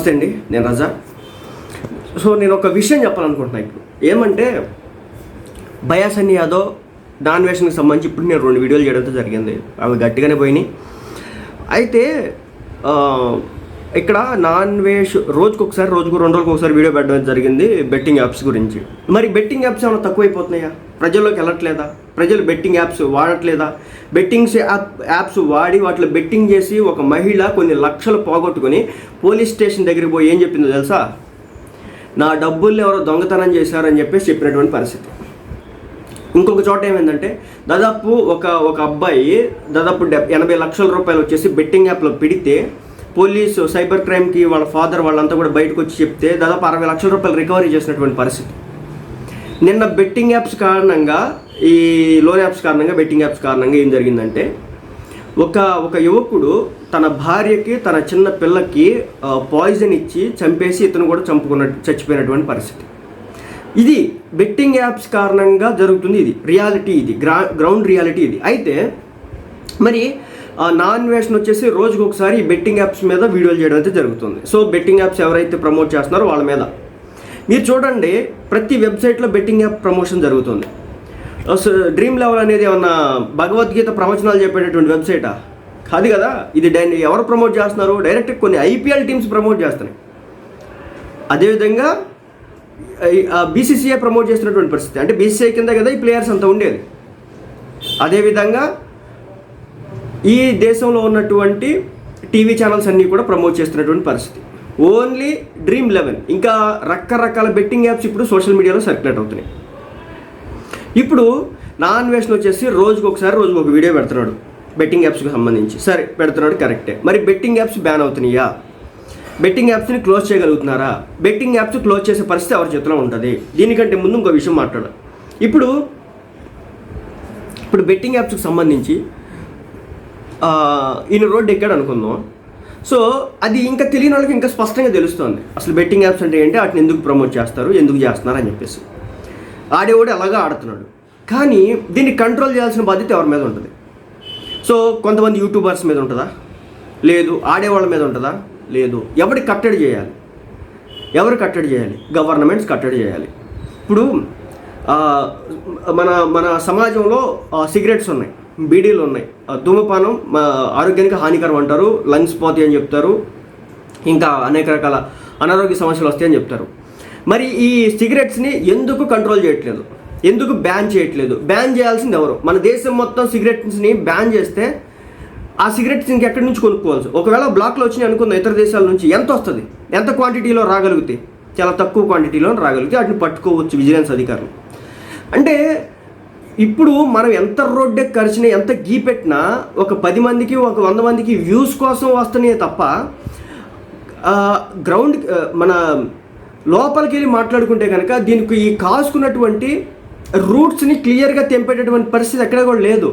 నమస్తే అండి నేను రజా. సో నేను ఒక విషయం చెప్పాలనుకుంటున్నాను ఇప్పుడు. ఏమంటే బయాసన్ యాదవ్ డాన్వేషన్కి సంబంధించి ఇప్పుడు నేను రెండు వీడియోలు చేయడంతో జరిగింది. అవి గట్టిగానే పోయినాయి. అయితే ఇక్కడ నాన్ వేష్ రోజుకు ఒకసారి రోజుకు రెండు రోజులకు ఒకసారి వీడియో పెట్టడం జరిగింది బెట్టింగ్ యాప్స్ గురించి. మరి బెట్టింగ్ యాప్స్ ఏమైనా తక్కువైపోతున్నాయా? ప్రజల్లోకి వెళ్ళట్లేదా? ప్రజలు బెట్టింగ్ యాప్స్ వాడట్లేదా? బెట్టింగ్స్ యాప్ యాప్స్ వాడి వాటిలో బెట్టింగ్ చేసి ఒక మహిళ కొన్ని లక్షలు పోగొట్టుకుని పోలీస్ స్టేషన్ దగ్గరికి పోయి ఏం చెప్పిందో తెలుసా? నా డబ్బుల్ని ఎవరో దొంగతనం చేశారని చెప్పేసి చెప్పినటువంటి పరిస్థితి. ఇంకొక చోట ఏమైందంటే దాదాపు ఒక ఒక అబ్బాయి దాదాపు డెబ్ ఎనభై లక్షల రూపాయలు వచ్చేసి బెట్టింగ్ యాప్లో పెడితే పోలీసు సైబర్ క్రైమ్కి వాళ్ళ ఫాదర్ వాళ్ళంతా కూడా బయటకు వచ్చి చెప్తే దాదాపు అరవై లక్షల రూపాయలు రికవరీ చేసినటువంటి పరిస్థితి. నిన్న బెట్టింగ్ యాప్స్ కారణంగా ఈ లోన్ యాప్స్ కారణంగా బెట్టింగ్ యాప్స్ కారణంగా ఏం జరిగిందంటే ఒక ఒక యువకుడు తన భార్యకి తన చిన్న పిల్లకి పాయిజన్ ఇచ్చి చంపేసి ఇతను కూడా చంపుకున్న చచ్చిపోయినటువంటి పరిస్థితి. ఇది బెట్టింగ్ యాప్స్ కారణంగా జరుగుతుంది ఇది. రియాలిటీ ఇది. గ్రా గ్రౌండ్ రియాలిటీ ఇది. అయితే మరి నాన్ వేషన్ వచ్చేసి రోజుకు ఒకసారి బెట్టింగ్ యాప్స్ మీద వీడియోలు చేయడం అయితే జరుగుతుంది. సో బెట్టింగ్ యాప్స్ ఎవరైతే ప్రమోట్ చేస్తున్నారో వాళ్ళ మీద. మీరు చూడండి ప్రతి వెబ్సైట్లో బెట్టింగ్ యాప్ ప్రమోషన్ జరుగుతుంది. డ్రీమ్ లెవెల్ అనేది ఏమన్నా భగవద్గీత ప్రవచనాలు చెప్పేటటువంటి వెబ్సైటా కాదు కదా. ఇది డై- ఎవరు ప్రమోట్ చేస్తున్నారు? డైరెక్ట్ కొన్ని ఐపీఎల్ టీమ్స్ ప్రమోట్ చేస్తున్నాయి. అదేవిధంగా బీసీసీఐ ప్రమోట్ చేస్తున్నటువంటి పరిస్థితి. అంటే బీసీసీఐ కింద కదా ఈ ప్లేయర్స్ అంతా ఉండేది. అదేవిధంగా ఈ దేశంలో ఉన్నటువంటి టీవీ ఛానల్స్ అన్నీ కూడా ప్రమోట్ చేస్తున్నటువంటి పరిస్థితి. ఓన్లీ డ్రీమ్ లెవెన్ ఇంకా రకరకాల బెట్టింగ్ యాప్స్ ఇప్పుడు సోషల్ మీడియాలో సర్క్యులేట్ అవుతున్నాయి. ఇప్పుడు నా అన్వేషణ వచ్చేసి రోజుకు ఒకసారి రోజుకు ఒక వీడియో పెడుతున్నాడు. బెట్టింగ్ యాప్స్కి సంబంధించి. సరే పెడుతున్నాడు కరెక్టే మరి బెట్టింగ్ యాప్స్ బ్యాన్ అవుతున్నాయా? బెట్టింగ్ యాప్స్ని క్లోజ్ చేయగలుగుతున్నారా? బెట్టింగ్ యాప్స్ క్లోజ్ చేసే పరిస్థితి ఎవరి చేతిలో ఉంటుంది? దీనికంటే ముందు ఇంకో విషయం మాట్లాడాలి ఇప్పుడు ఇప్పుడు బెట్టింగ్ యాప్స్కి సంబంధించి ఈయన రోడ్డు ఎక్కాడు అనుకుందాం. సో అది ఇంకా తెలియని వాళ్ళకి ఇంకా స్పష్టంగా తెలుస్తుంది. అసలు బెట్టింగ్ యాప్స్ అంటే ఏంటి? వాటిని ఎందుకు ప్రమోట్ చేస్తారు? ఎందుకు చేస్తున్నారు? అని చెప్పేసి. ఆడేవాడు అలాగా ఆడుతున్నాడు. కానీ దీన్ని కంట్రోల్ చేయాల్సిన బాధ్యత ఎవరి మీద ఉంటుంది? సో కొంతమంది యూట్యూబర్స్ మీద ఉంటుందా? లేదు. ఆడేవాళ్ళ మీద ఉంటుందా? లేదు. ఎవరికి కట్టడి చేయాలి? ఎవరు కట్టడి చేయాలి? గవర్నమెంట్స్ కట్టడి చేయాలి. ఇప్పుడు మన మన సమాజంలో సిగరెట్స్ ఉన్నాయి. బీడీలు ఉన్నాయి. ధూమపానం ఆరోగ్యానికి హానికరం అంటారు. లంగ్స్ పోతాయి అని చెప్తారు. ఇంకా అనేక రకాల అనారోగ్య సమస్యలు వస్తాయని చెప్తారు. మరి ఈ సిగరెట్స్ని ఎందుకు కంట్రోల్ చేయట్లేదు? ఎందుకు బ్యాన్ చేయట్లేదు? బ్యాన్ చేయాల్సింది ఎవరు? మన దేశం మొత్తం సిగరెట్స్ని బ్యాన్ చేస్తే ఆ సిగరెట్స్ ఇంకెక్కడి నుంచి కొనుక్కోవాల్సి? ఒకవేళ బ్లాక్లో వచ్చినాయి అనుకుందాం ఇతర దేశాల నుంచి ఎంత వస్తుంది? ఎంత క్వాంటిటీలో రాగలిగితే? చాలా తక్కువ క్వాంటిటీలో రాగలిగితే వాటిని పట్టుకోవచ్చు విజిలెన్స్ అధికారులు. అంటే ఇప్పుడు మనం ఎంత రోడ్డు ఖర్చున ఎంత గీ పెట్టినా ఒక పది మందికి ఒక వంద మందికి వ్యూస్ కోసం వస్తున్నాయి తప్ప గ్రౌండ్ మన లోపలికి వెళ్ళి మాట్లాడుకుంటే కనుక దీనికి ఈ కాసుకున్నటువంటి రూట్స్ని క్లియర్గా తెంపేటటువంటి పరిస్థితి ఎక్కడ కూడా లేదు.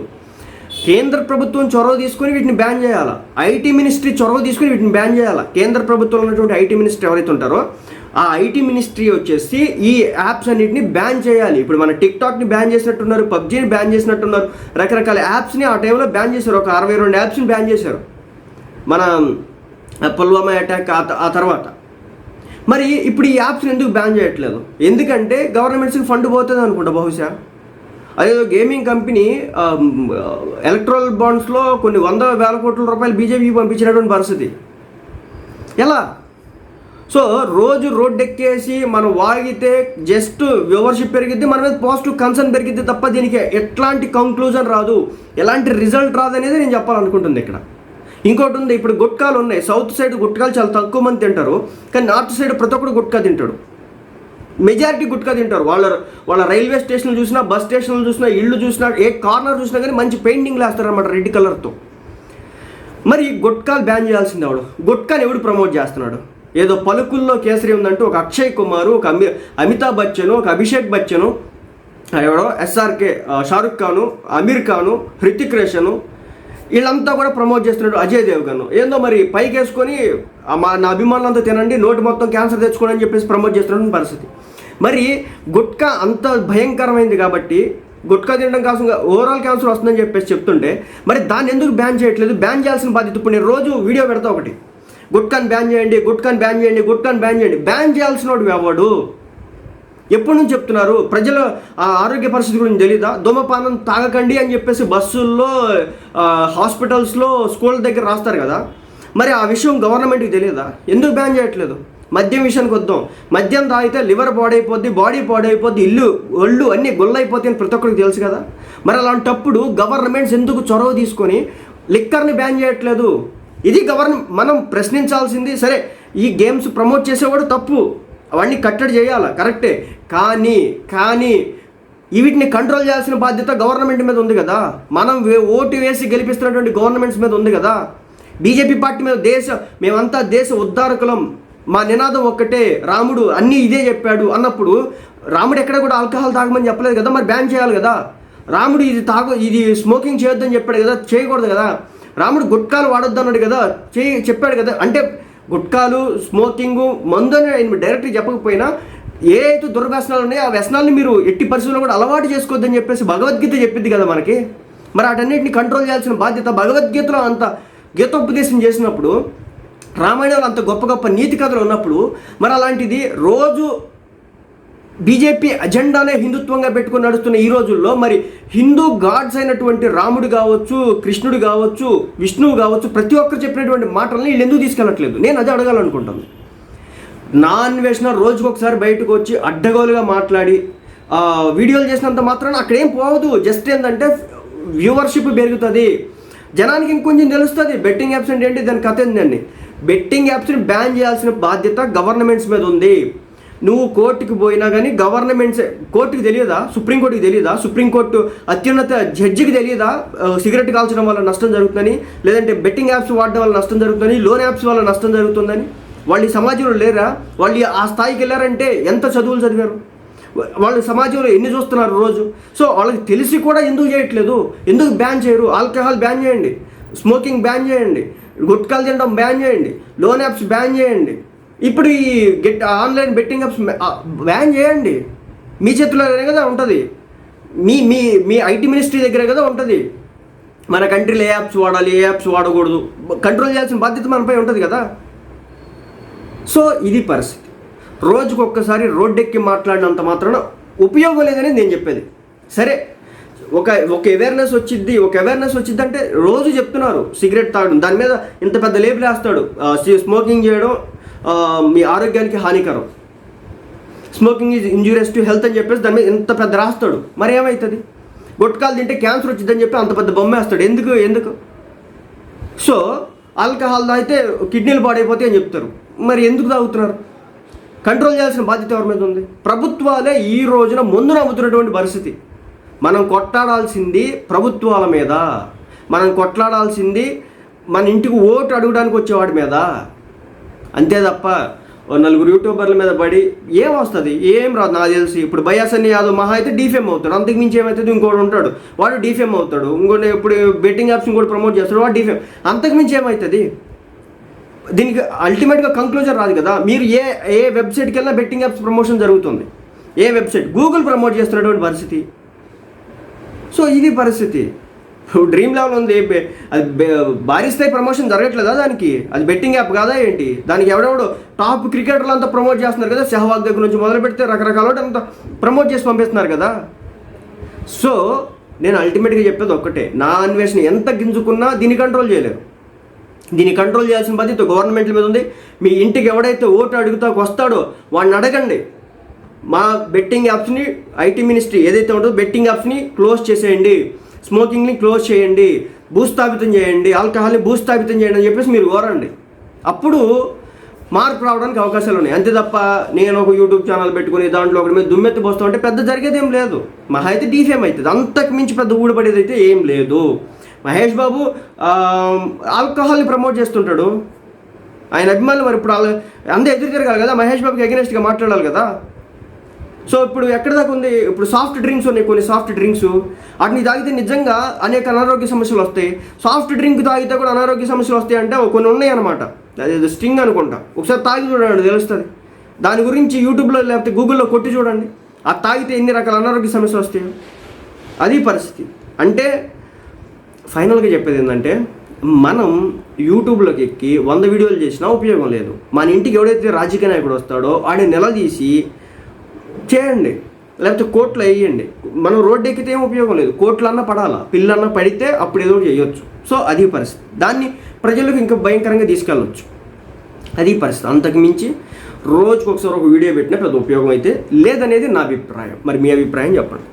కేంద్ర ప్రభుత్వం చొరవ తీసుకొని వీటిని బ్యాన్ చేయాలి? ఐటీ మినిస్ట్రీ చొరవ తీసుకొని వీటిని బ్యాన్ చేయాలి? కేంద్ర ప్రభుత్వంలో ఉన్నటువంటి ఐటీ మినిస్టర్ ఎవరైతే ఉంటారో ఆ ఐటీ మినిస్ట్రీ వచ్చేసి ఈ యాప్స్ అన్నిటిని బ్యాన్ చేయాలి. ఇప్పుడు మన టిక్ టాక్ని బ్యాన్ చేసినట్టున్నారు పబ్జీని బ్యాన్ చేసినట్టున్నారు రకరకాల యాప్స్ని ఆ టైంలో బ్యాన్ చేశారు. ఒక అరవై రెండు యాప్స్ని బ్యాన్ చేశారు. మన పుల్వామా అటాక్ ఆ తర్వాత. మరి ఇప్పుడు ఈ యాప్స్ని ఎందుకు బ్యాన్ చేయట్లేదు? ఎందుకంటే గవర్నమెంట్స్కి ఫండ్ పోతుంది అనుకుంటా బహుశా. అదేదో గేమింగ్ కంపెనీ ఎలక్ట్రల్ బాండ్స్లో కొన్ని వందల వేల కోట్ల రూపాయలు బీజేపీకి పంపించినటువంటి పరిస్థితి. ఎలా? సో రోజు రోడ్డెక్కేసి మనం వాగితే జస్ట్ వ్యూవర్షిప్ పెరిగిద్ది మన మీద పాజిటివ్ కన్సర్న్ పెరిగిద్ది తప్ప దీనికి ఎట్లాంటి కంక్లూజన్ రాదు. ఎలాంటి రిజల్ట్ రాదు అనేది నేను చెప్పాలనుకుంటుంది ఇక్కడ. ఇంకోటి ఉంది ఇప్పుడు గుట్కాలు ఉన్నాయి. సౌత్ సైడ్ గుట్కాలు చాలా తక్కువ మంది తింటారు కానీ నార్త్ సైడ్ ప్రతి ఒక్కడు గుట్కా తింటాడు. మెజారిటీ గుట్కా తింటారు. వాళ్ళ వాళ్ళ రైల్వే స్టేషన్లు చూసినా బస్ స్టేషన్లు చూసినా ఇళ్ళు చూసినా ఏ కార్నర్ చూసినా కానీ మంచి పెయింటింగ్లు వేస్తారనమాట రెడ్ కలర్తో. మరి గుట్కాలు బ్యాన్ చేయాల్సింది వాడు గుట్కాని ఎవడు ప్రమోట్ చేస్తున్నాడు? ఏదో పలుకుల్లో కేసరి ఉందంటూ ఒక అక్షయ్ కుమారు ఒక అమి అమితాబ్ బచ్చను ఒక అభిషేక్ బచ్చను ఎవడో ఎస్ఆర్కే షారుఖ్ ఖాను అమీర్ ఖాను హృతిక్ రోషను వీళ్ళంతా కూడా ప్రమోట్ చేస్తున్నాడు అజయ్ దేవ్గన్ ఏందో మరి పైకి వేసుకొని మా నా అభిమానులంతా తినండి నోటి మొత్తం క్యాన్సర్ తెచ్చుకోండి అని చెప్పేసి ప్రమోట్ చేస్తున్నాడు పరిస్థితి. మరి గుట్కా అంత భయంకరమైంది కాబట్టి గుట్కా తినడం కోసం ఓవరాల్ క్యాన్సర్ వస్తుందని చెప్పేసి చెప్తుంటే మరి దాన్ని ఎందుకు బ్యాన్ చేయట్లేదు? బ్యాన్ చేయాల్సిన బాధ్యత ఇప్పుడు నేను రోజు వీడియో పెడతా ఒకటి. గుట్కన్ బ్యాన్ చేయండి గుట్కన్ బ్యాన్ చేయండి గుట్కన్ బ్యాన్ చేయండి. బ్యాన్ చేయాల్సిన వాడు ఎవడు? ఎప్పటి నుంచి చెప్తున్నారు? ప్రజల ఆ, ఆరోగ్య పరిస్థితి గురించి తెలీదా? ధూమపానం తాగకండి అని చెప్పేసి బస్సుల్లో హాస్పిటల్స్లో స్కూల్ దగ్గర రాస్తారు కదా? మరి ఆ విషయం గవర్నమెంట్కి తెలియదా ఎందుకు బ్యాన్ చేయట్లేదు? మద్యం విషయానికి వద్దాం. మద్యం తాగితే లివర్ పాడైపోద్ది బాడీ పాడైపోద్ది ఇల్లు ఒళ్ళు అన్నీ గొల్లైపోతాయి అని ప్రతి ఒక్కరికి తెలుసు కదా? మరి అలాంటప్పుడు గవర్నమెంట్స్ ఎందుకు చొరవ తీసుకొని లిక్కర్ని బ్యాన్ చేయట్లేదు? ఇది గవర్న మనం ప్రశ్నించాల్సింది సరే ఈ గేమ్స్ ప్రమోట్ చేసేవాడు తప్పు అవన్నీ కట్టడి చేయాలి కరెక్టే కానీ కానీ వీటిని కంట్రోల్ చేయాల్సిన బాధ్యత గవర్నమెంట్ మీద ఉంది కదా? మనం ఓటు వేసి గెలిపిస్తున్నటువంటి గవర్నమెంట్స్ మీద ఉంది కదా? బీజేపీ పార్టీ మీద దేశ మేమంతా దేశ ఉద్ధారకులం. మా నినాదం ఒక్కటే రాముడు అన్నీ ఇదే చెప్పాడు అన్నప్పుడు రాముడు ఎక్కడ కూడా ఆల్కహాల్ తాగమని చెప్పలేదు కదా మరి బ్యాన్ చేయాలి కదా? రాముడు ఇది తాగు ఇది స్మోకింగ్ చేయొద్దని చెప్పాడు కదా చేయకూడదు కదా? రాముడు గుట్కాలు వాడొద్దు అన్నాడు కదా చేయి చెప్పాడు కదా అంటే గుట్కాలు స్మోకింగు మందు అని ఆయన డైరెక్ట్గా చెప్పకపోయినా ఏ అయితే దుర్వ్యసనాలు ఉన్నాయో ఆ వ్యసనాలను మీరు ఎట్టి పరిస్థితుల్లో కూడా అలవాటు చేసుకోవద్దని చెప్పేసి భగవద్గీత చెప్పింది కదా మనకి. మరి వాటన్నిటిని కంట్రోల్ చేయాల్సిన బాధ్యత భగవద్గీతలో అంత గీతోపదేశం చేసినప్పుడు రామాయణంలో అంత గొప్ప గొప్ప నీతి కథలు ఉన్నప్పుడు మరి అలాంటిది రోజు బీజేపీ అజెండానే హిందుత్వంగా పెట్టుకుని నడుస్తున్న ఈ రోజుల్లో మరి హిందూ గాడ్స్ అయినటువంటి రాముడు కావచ్చు కృష్ణుడు కావచ్చు విష్ణువు కావచ్చు ప్రతి ఒక్కరు చెప్పినటువంటి మాటల్ని వీళ్ళు ఎందుకు తీసుకెళ్ళట్లేదు? నేను అదే అడగాలనుకుంటాను. నా అన్వేషణ రోజుకు ఒకసారి బయటకు వచ్చి అడ్డగోలుగా మాట్లాడి వీడియోలు చేసినంత మాత్రాన అక్కడ ఏం పోవదు. జస్ట్ ఏంటంటే వ్యూవర్షిప్ పెరుగుతుంది. జనానికి ఇంకొంచెం తెలుస్తుంది. బెట్టింగ్ యాప్స్ అంటే ఏంటి? దాని కథ ఏంటండి బెట్టింగ్ యాప్స్ని బ్యాన్ చేయాల్సిన బాధ్యత గవర్నమెంట్స్ మీద ఉంది. నువ్వు కోర్టుకి పోయినా కానీ గవర్నమెంట్స్ కోర్టుకి తెలియదా? సుప్రీంకోర్టుకి తెలియదా? సుప్రీంకోర్టు అత్యున్నత జడ్జికి తెలియదా? సిగరెట్ కాల్చడం వల్ల నష్టం జరుగుతుందని లేదంటే బెట్టింగ్ యాప్స్ వాడడం వల్ల నష్టం జరుగుతుందని లోన్ యాప్స్ వల్ల నష్టం జరుగుతుందని? వాళ్ళు సమాజంలో లేరా? వాళ్ళు ఆ స్థాయికి వెళ్ళారంటే ఎంత చదువులు చదివారు? వాళ్ళు సమాజంలో ఎన్ని చూస్తున్నారు రోజు? సో వాళ్ళకి తెలిసి కూడా ఎందుకు చేయట్లేదు? ఎందుకు బ్యాన్ చేయరు? ఆల్కహాల్ బ్యాన్ చేయండి. స్మోకింగ్ బ్యాన్ చేయండి. గుట్కాలు తినడం బ్యాన్ చేయండి. లోన్ యాప్స్ బ్యాన్ చేయండి. ఇప్పుడు ఈ get online betting apps ban చేయండి. మీ చేతిలోనే కదా ఉంటుంది. మీ మీ మీ ఐటీ మినిస్ట్రీ దగ్గరే కదా ఉంటుంది. మన కంట్రీలో ఏ యాప్స్ వాడాలి ఏ యాప్స్ వాడకూడదు. కంట్రోల్ చేయాల్సిన బాధ్యత మనపై ఉంటుంది కదా. సో ఇది పరిస్థితి. రోజుకు ఒక్కసారి రోడ్డెక్కి మాట్లాడినంత మాత్రాన ఉపయోగం లేదని నేను చెప్పేది. సరే ఒక ఒక అవేర్నెస్ వచ్చింది ఒక అవేర్నెస్ వచ్చింది అంటే రోజు చెప్తున్నారు. సిగరెట్ తాగడం దాని మీద ఇంత పెద్ద లేబుల్ వేస్తాడు. సి- స్మోకింగ్ చేయడం మీ ఆరోగ్యానికి హానికరం. Smoking is injurious to health అని చెప్పేసి దాని మీద ఇంత పెద్ద రాస్తాడు. మరి ఏమవుతుంది గుట్కాలు తింటే క్యాన్సర్ వచ్చిందని చెప్పి అంత పెద్ద బొమ్మ వేస్తాడు. ఎందుకు? ఎందుకు? సో ఆల్కహాల్ తాగితే కిడ్నీలు పాడైపోతాయి అని చెప్తారు. మరి ఎందుకు తాగుతున్నారు? కంట్రోల్ చేయాల్సిన బాధ్యత ఎవరి మీద ఉంది? ప్రభుత్వాలే ఈ రోజున ముందు నమ్ముతున్నటువంటి పరిస్థితి. మనం కొట్లాడాల్సింది ప్రభుత్వాల మీద. మనం కొట్లాడాల్సింది మన ఇంటికి ఓటు అడగడానికి వచ్చేవాడి మీద. అంతే తప్ప ఓ నలుగురు యూట్యూబర్ల మీద పడి ఏం వస్తుంది? ఏం రాదు నాకు తెలిసి. ఇప్పుడు బయాసన్ని యాదవ్ మహా అయితే డీఫేమ్ అవుతాడు. అంతకు మించి ఏమవుతుంది ఇంకోటి ఉంటాడు. వాడు డీఫేమ్ అవుతాడు. ఇంకోటి ఇప్పుడు బెట్టింగ్ యాప్స్ ఇంకోటి ప్రమోట్ చేస్తాడు. వాడు డీఫేమ్. అంతకు మించి ఏమవుతుంది దీనికి అల్టిమేట్గా కంక్లూజన్ రాదు కదా. మీరు ఏ ఏ వెబ్సైట్కి వెళ్ళినా బెట్టింగ్ యాప్స్ ప్రమోషన్ జరుగుతుంది. ఏ వెబ్సైట్? గూగుల్ ప్రమోట్ చేస్తున్నటువంటి పరిస్థితి. సో ఇది పరిస్థితి. డ్రీమ్ లెవెల్ ఉంది. అది భారీ స్థాయి ప్రమోషన్ జరగట్లేదా దానికి? అది బెట్టింగ్ యాప్ కాదా ఏంటి? దానికి ఎవడెవడో టాప్ క్రికెటర్లు అంతా ప్రమోట్ చేస్తున్నారు కదా సెహ్వాగ్ దగ్గర నుంచి మొదలు పెడితే రకరకాల వాటి అంతా ప్రమోట్ చేసి పంపిస్తున్నారు కదా. సో నేను అల్టిమేట్గా చెప్పేది ఒక్కటే. నా అన్వేషణ ఎంత గింజుకున్నా దీన్ని కంట్రోల్ చేయలేరు. దీన్ని కంట్రోల్ చేయాల్సిన బాధ్యత గవర్నమెంట్ మీద ఉంది. మీ ఇంటికి ఎవడైతే ఓటు అడుగుతాకు వస్తాడో వాడిని అడగండి. మా బెట్టింగ్ యాప్స్ని ఐటీ మినిస్ట్రీ ఏదైతే ఉంటుందో బెట్టింగ్ యాప్స్ని క్లోజ్ చేసేయండి. స్మోకింగ్ని క్లోజ్ చేయండి భూస్థాపితం చేయండి ఆల్కహాల్ని భూస్థాపితం చేయండి అని చెప్పేసి మీరు కోరండి. అప్పుడు మార్పు రావడానికి అవకాశాలు ఉన్నాయి. అంతే తప్ప నేను ఒక యూట్యూబ్ ఛానల్ పెట్టుకుని దాంట్లో ఒకటి మీద దుమ్మెత్తి పోస్తాం అంటే పెద్ద జరిగేది ఏం లేదు. మహా అయితే డీఫేమ్ అవుతుంది అంతకు మించి పెద్ద ఊడిపడేది అయితే ఏం లేదు. మహేష్ బాబు ఆల్కహాల్ని ప్రమోట్ చేస్తుంటాడు. ఆయన అభిమానులు మరి ఇప్పుడు అందరూ ఎదురు తిరగాలి కదా. మహేష్ బాబుకి అగెనెస్ట్గా మాట్లాడాలి కదా. సో ఇప్పుడు ఎక్కడ దాకా ఉంది? ఇప్పుడు సాఫ్ట్ డ్రింక్స్ ఉన్నాయి కొన్ని సాఫ్ట్ డ్రింక్స్ వాటిని తాగితే నిజంగా అనేక అనారోగ్య సమస్యలు వస్తాయి. సాఫ్ట్ డ్రింక్ తాగితే కూడా అనారోగ్య సమస్యలు వస్తాయి అంటే కొన్ని ఉన్నాయి అనమాట అది స్టింగ్ అనుకుంటా. ఒకసారి తాగి చూడండి తెలుస్తుంది. దాని గురించి యూట్యూబ్లో లేకపోతే గూగుల్లో కొట్టి చూడండి. ఆ తాగితే ఎన్ని రకాల అనారోగ్య సమస్యలు వస్తాయి? అది పరిస్థితి. అంటే ఫైనల్గా చెప్పేది ఏంటంటే మనం యూట్యూబ్లోకి ఎక్కి వంద వీడియోలు చేసినా ఉపయోగం లేదు. మన ఇంటికి ఎవడైతే రాజకీయ నాయకుడు వస్తాడో ఆడిని నిలదీసి చేయండి. లేకపోతే కోట్లు వేయండి. మనం రోడ్డు ఎక్కితే ఏం ఉపయోగం లేదు. కోర్టులు అన్నా పడాలా? పిల్లన్నా పడితే అప్పుడు ఏదో ఒకటి చేయొచ్చు. సో అది పరిస్థితి. దాన్ని ప్రజలకు ఇంకా భయంకరంగా తీసుకెళ్ళొచ్చు. అది పరిస్థితి. అంతకు మించి రోజుకొకసారి ఒక వీడియో పెట్టినా పెద్ద ఉపయోగం అయితే లేదనేది నా అభిప్రాయం. మరి మీ అభిప్రాయం చెప్పండి.